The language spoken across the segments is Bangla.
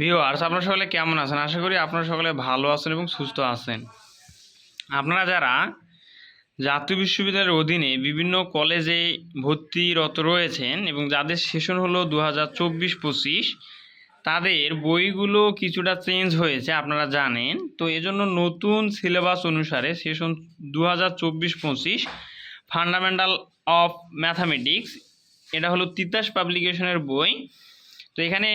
ভিউয়ার্স আপনারা সকলে কেমন আছেন? আশা করি আপনারা সকলে ভালো আছেন এবং সুস্থ আছেন। আপনারা যারা জাতীয় বিশ্ববিদ্যালয়ের অধীনে বিভিন্ন কলেজে ভর্তিরত রয়েছেন এবং যাদের সেশন হলো দু হাজার চব্বিশ পঁচিশ তাদের বইগুলো কিছুটা চেঞ্জ হয়েছে, আপনারা জানেন। তো এজন্য নতুন সিলেবাস অনুসারে সেশন দু হাজার চব্বিশ পঁচিশ ফান্ডামেন্টাল অফ ম্যাথামেটিক্স এটা হলো তিতাস পাবলিকেশনের বই। তো এখানে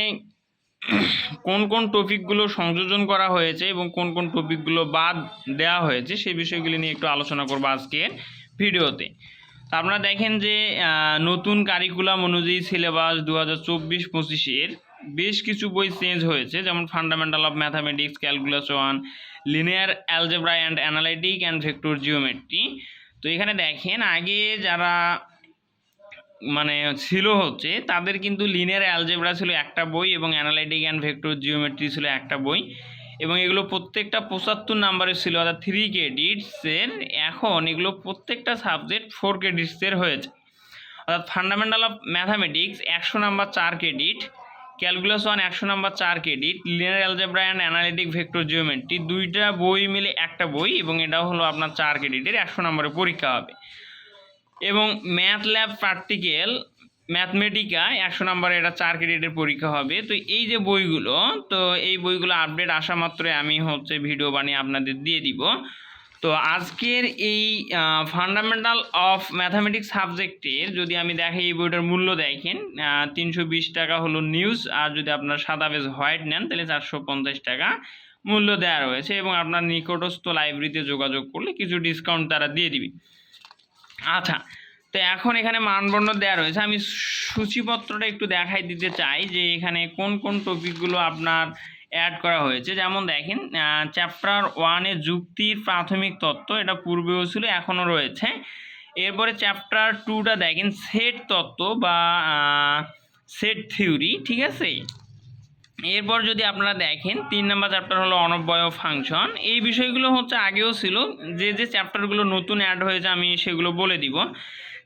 কোন কোন টপিকগুলো সংযোজন করা হয়েছে এবং কোন কোন টপিকগুলো বাদ দেওয়া হয়েছে সেই বিষয়গুলি নিয়ে একটু আলোচনা করব আজকের ভিডিওতে। আপনারা দেখেন যে নতুন কারিকুলাম অনুযায়ী সিলেবাস দু হাজার চব্বিশ পঁচিশের বেশ কিছু বই চেঞ্জ হয়েছে, যেমন fundamental of mathematics calculus one linear algebra and analytic and vector geometry তো এখানে দেখেন, আগে যারা মানে ছিল হচ্ছে, তাদের কিন্তু লিনিয়ার অ্যালজেব্রা ছিল একটা বই এবং অ্যানালাইটিক অ্যান্ড ভেক্টর জিওমেট্রি ছিল একটা বই এবং এগুলো প্রত্যেকটা পঁচাত্তর নাম্বারের ছিল, অর্থাৎ থ্রি ক্রেডিটসের এখন এগুলো প্রত্যেকটা সাবজেক্ট ফোর ক্রেডিটসের হয়েছে। অর্থাৎ ফান্ডামেন্টাল অফ ম্যাথামেটিক্স একশো নাম্বার চার ক্রেডিট ক্যালকুলাস ওয়ান একশো নাম্বার চার credit linear algebra and analytic vector geometry দুইটা বই মিলে একটা বই এবং এটাও হলো আপনার চার ক্রেডিটের একশো নম্বরের পরীক্ষা হবে। এবং ম্যাথ ল্যাব প্র্যাকটিক্যাল ম্যাথমেটিকা একশো নম্বরে এটা চার ক্রেডিটের পরীক্ষা হবে। তো এই যে বইগুলো, তো এই বইগুলো আপডেট আসা মাত্রই আমি হচ্ছে ভিডিও বানিয়ে আপনাদের দিয়ে দিব। তো আজকের এই ফান্ডামেন্টাল অফ ম্যাথামেটিক্স সাবজেক্টের যদি আমি দেখি এই বইটার মূল্য দেখেন তিনশো বিশ টাকা হলো নিউজ আর যদি আপনার সাদা বেজ হোয়াইট নেন, তাহলে চারশো পঞ্চাশ টাকা মূল্য দেওয়া রয়েছে এবং আপনার নিকটস্থ লাইব্রেরিতে যোগাযোগ করলে কিছু ডিসকাউন্ট তারা দিয়ে দিবে। আচ্ছা তো এখন এখানে মানদণ্ড দেওয়া রয়েছে। আমি সূচিপত্রটা একটু দেখাই দিতে চাই যে এখানে কোন কোন টপিকগুলো আপনার অ্যাড করা হয়েছে। যেমন দেখেন চ্যাপ্টার ওয়ানে যুক্তির প্রাথমিক তত্ত্ব, এটা পূর্বেও ছিল, এখনও রয়েছে। এরপরে চ্যাপ্টার টুটা দেখেন সেট তত্ত্ব বা সেট থিওরি ঠিক আছে? এরপর যদি আপনারা দেখেন, তিন নম্বর চ্যাপ্টার হলো অনব্যয় ফাংশন। এই বিষয়গুলো হচ্ছে আগেও ছিল, যে যে চ্যাপ্টারগুলো নতুন অ্যাড হয়েছে আমি সেগুলো বলে দিব।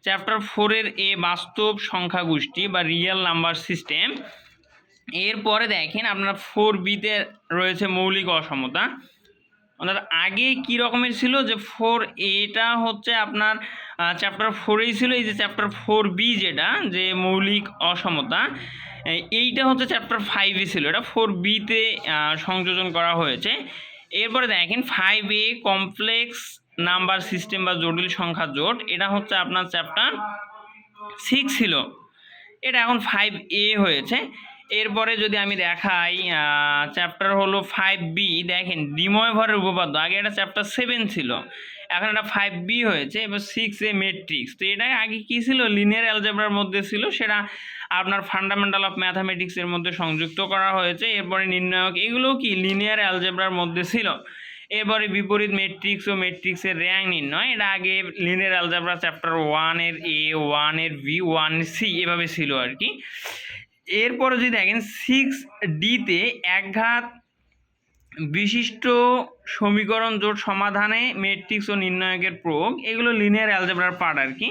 চ্যাপ্টার ফোরের এ বাস্তব সংখ্যা গোষ্ঠী বা রিয়েল নাম্বার সিস্টেম এরপরে দেখেন, আপনার ফোর বিতে রয়েছে মৌলিক অসমতা। অর্থাৎ আগে কি রকমের ছিল? যে ফোর এটা হচ্ছে আপনার চ্যাপ্টার ফোরেই ছিল, এই যে চ্যাপ্টার ফোর বি যেটা, যে মৌলিক অসমতা। এইটা হচ্ছে চ্যাপ্টার ফাইভে ছিল। এটা ফোর বিতে সংযোজন করা হয়েছে। এরপরে দেখেন five A complex number system বা জটিল সংখ্যা জোট, এটা হচ্ছে আপনার চ্যাপ্টার সিক্স ছিল। এটা এখন ফাইভ এ হয়েছে। এরপরে যদি আমি দেখাই চ্যাপ্টার হলো ফাইভ বি দেখেন ডিময় ভরের উপপাদ্য। আগে এটা চ্যাপ্টার সেভেন ছিল। এখন এটা ফাইভ বি হয়েছে, এবার সিক্স এ মেট্রিক্স তো এটা আগে কী ছিল? লিনিয়ার অ্যালজেব্রার মধ্যে ছিল, সেটা আপনার ফান্ডামেন্টাল অফ ম্যাথামেটিক্সের মধ্যে সংযুক্ত করা হয়েছে। এরপরে নির্ণায়ক, এগুলোও কি? লিনিয়ার অ্যালজেব্রার মধ্যে ছিল। এরপরে বিপরীত মেট্রিক্স ও মেট্রিক্সের র্যাঙ্ক নির্ণয়। এটা আগে লিনিয়ার অ্যালজেব্রা চ্যাপ্টার ওয়ানের এ ওয়ানের বি ওয়ান সি এভাবে ছিল আর কি। এরপরে যদি দেখেন সিক্স ডিতে একঘাত বিশিষ্ট সমীকরণ জোট সমাধানে মেট্রিক্স ও নির্ণায়কের প্রয়োগ, এগুলো লিনিয়ার অ্যালজেব্রার পার্ট আর কি।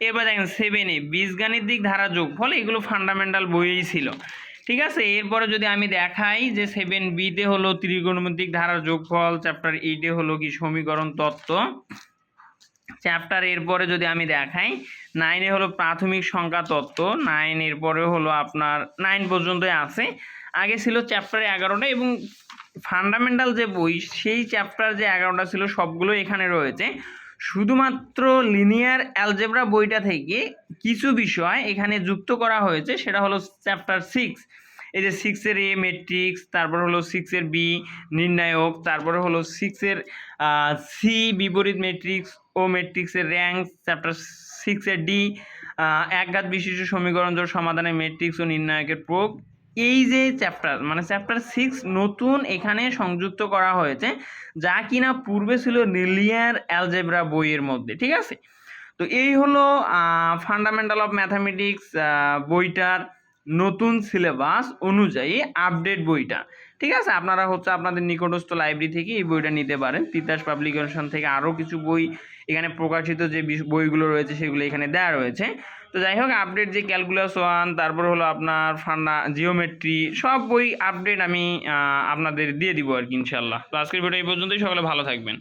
এরপর দেখেন সেভেনে বীজগাণিতিক ধারা যোগফল, এগুলো ফান্ডামেন্টাল বইয়েই ছিল। ঠিক আছে? এরপরে যদি আমি দেখাই যে সেভেন বিতে হলো ত্রিগোণমিতিক ধারার যোগফল চ্যাপ্টার এইটে হলো কি সমীকরণ তত্ত্ব চ্যাপ্টার এরপরে যদি আমি দেখাই নাইনে হলো প্রাথমিক সংখ্যা তত্ত্ব নাইন এরপরে হলো আপনার নাইন পর্যন্তই আছে। আগে ছিল চ্যাপ্টার এগারোটা এবং ফান্ডামেন্টাল যে বই, সেই চ্যাপ্টার যে এগারোটা ছিল সবগুলো এখানে রয়েছে। শুধুমাত্র লিনিয়ার অ্যালজেব্রা বইটা থেকে কিছু বিষয় এখানে যুক্ত করা হয়েছে, সেটা হলো চ্যাপ্টার সিক্স এই যে সিক্সের এ মেট্রিক্স তারপর হলো সিক্সের বি নির্ণায়ক, তারপরে হলো সিক্সের সি বিপরীত ম্যাট্রিক্স ও ম্যাট্রিক্সের র্যাঙ্ক চ্যাপ্টার সিক্সের ডি একঘাত বিশিষ্ট সমীকরণ জোট সমাধানে ম্যাট্রিক্স ও নির্ণায়কের প্রয়োগ। এই যে চ্যাপ্টার মানে চ্যাপ্টার সিক্স নতুন এখানে সংযুক্ত করা হয়েছে, যা কিনা পূর্বে ছিল লিনিয়ার অ্যালজেব্রা বইয়ের মধ্যে, ঠিক আছে? তো এই হলো ফান্ডামেন্টাল অফ ম্যাথামেটিক্স বইটার নতুন সিলেবাস অনুযায়ী আপডেট বইটা। ঠিক আছে? আপনারা হচ্ছে আপনাদের নিকটস্থ লাইব্রেরি থেকে এই বইটা নিতে পারেন। তিতাস পাবলিকেশন থেকে আরও কিছু বই এখানে প্রকাশিত যে বইগুলো রয়েছে সেগুলো এখানে দেওয়া রয়েছে। তো যাই হোক আপডেট যে ক্যালকুলাস ওয়ান তারপর হলো আপনার ফান্ডা জিওমেট্রি সব বই আপডেট আমি আপনাদের দিয়ে দিব আর কি ইনশাল্লাহ তো আজকের ভিডিও এই পর্যন্তই। সকলে ভালো থাকবেন।